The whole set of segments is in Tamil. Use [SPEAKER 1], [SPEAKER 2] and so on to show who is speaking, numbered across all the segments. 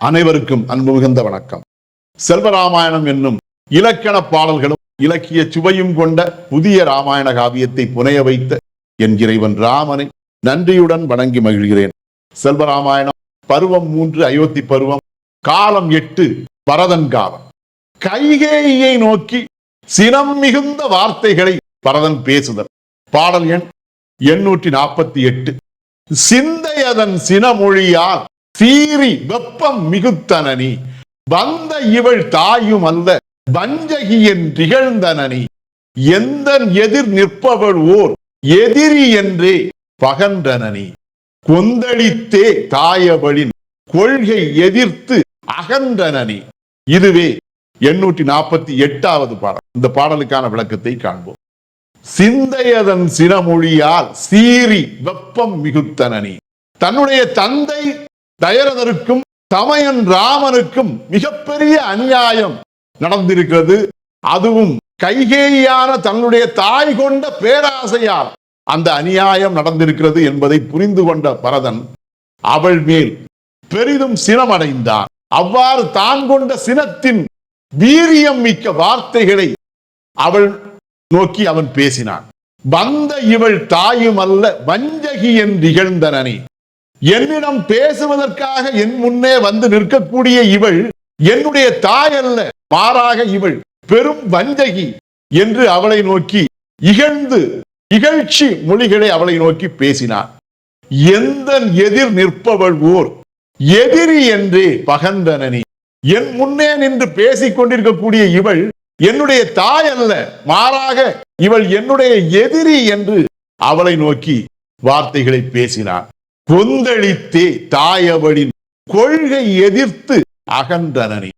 [SPEAKER 1] அனைவருக்கும் அன்பு மிகுந்த வணக்கம். செல்வராமாயணம் என்னும் இலக்கண பாடல்களும் இலக்கிய சுவையும் கொண்ட புதிய ராமாயண காவியத்தை புனைய வைத்த என் இறைவன் ராமனை நன்றியுடன் வணங்கி மகிழ்கிறேன். செல்வராமாயணம் பருவம் மூன்று அயோத்தி பருவம் காலம் எட்டு பரதன் காலம். கைகேயை நோக்கி சினம் மிகுந்த வார்த்தைகளை பரதன் பேசுதல். பாடல் எண் எண்ணூற்றி நாற்பத்தி எட்டு. சிந்தையதன் சினமொழியால் சீறி வெப்பம் மிகுத்தனனி வந்த இவள் தாயும் அல்ல வஞ்சகியின் திகழ்ந்தனனி எந்த எதிர் நிற்பவள் ஓர் எதிரி என்றே பகன்றனனி கொந்தளித்தே தாயவளின் கொள்கை எதிர்த்து அகன்றனனி இதுவே எண்ணூற்றி நாற்பத்தி எட்டாவது பாடல். இந்த பாடலுக்கான விளக்கத்தை காண்போம். சிந்தையதன் சினமொழியால் சீறி வெப்பம் மிகுத்தனனி தன்னுடைய தந்தை தயரதருக்கும் தமையன் ராமனுக்கும் மிகப்பெரிய அநியாயம் நடந்திருக்கிறது. அதுவும் கைகேயான தன்னுடைய தாய் கொண்ட பேராசையால் அந்த அநியாயம் நடந்திருக்கிறது என்பதை புரிந்து கொண்ட பரதன் அவள் மேல் பெரிதும் சினமடைந்தான். அவ்வாறு தான் கொண்ட சினத்தின் வீரியம் மிக்க வார்த்தைகளை அவள் நோக்கி அவன் பேசினான். வந்த இவள் தாயும் அல்ல வஞ்சகி என்று நிகழ்ந்தனனி என்னிடம் பேசுவதற்காக என் முன்னே வந்து நிற்கக்கூடிய இவள் என்னுடைய தாய் அல்ல மாறாக இவள். பெரும் வஞ்சகி என்று அவளை நோக்கி இகழ்ந்து இகழ்ச்சி மொழிகளை அவளை நோக்கி பேசினார் எந்த எதிர் நிற்பவள் ஓர்? எதிரி என்றே பகந்தனனி என் முன்னே நின்று பேசிக் கொண்டிருக்கக்கூடிய இவள் என்னுடைய தாய் அல்ல மாறாக இவள் என்னுடைய எதிரி என்று அவளை நோக்கி வார்த்தைகளை பேசினார் கொந்தளித்தே தாயவளின் கொள்கை எதிர்த்து அகன்றனனே.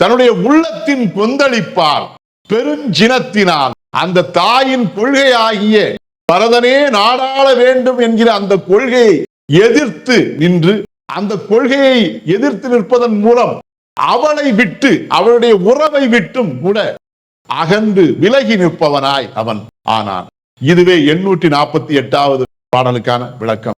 [SPEAKER 1] தன்னுடைய உள்ளத்தின் கொந்தளிப்பால் பெருஞ்சினத்தினால் அந்த தாயின் கொள்கையாகிய பரதனே நாடாள வேண்டும் என்கிற அந்த கொள்கையை எதிர்த்து நின்று அந்த கொள்கையை எதிர்த்து நிற்பதன் மூலம் அவளை விட்டு அவளுடைய உறவை விட்டும் கூட அகன்று விலகி நிற்பவனாய் அவன் ஆனான். இதுவே எண்ணூற்றி நாற்பத்தி எட்டாவது பாடலுக்கான விளக்கம்.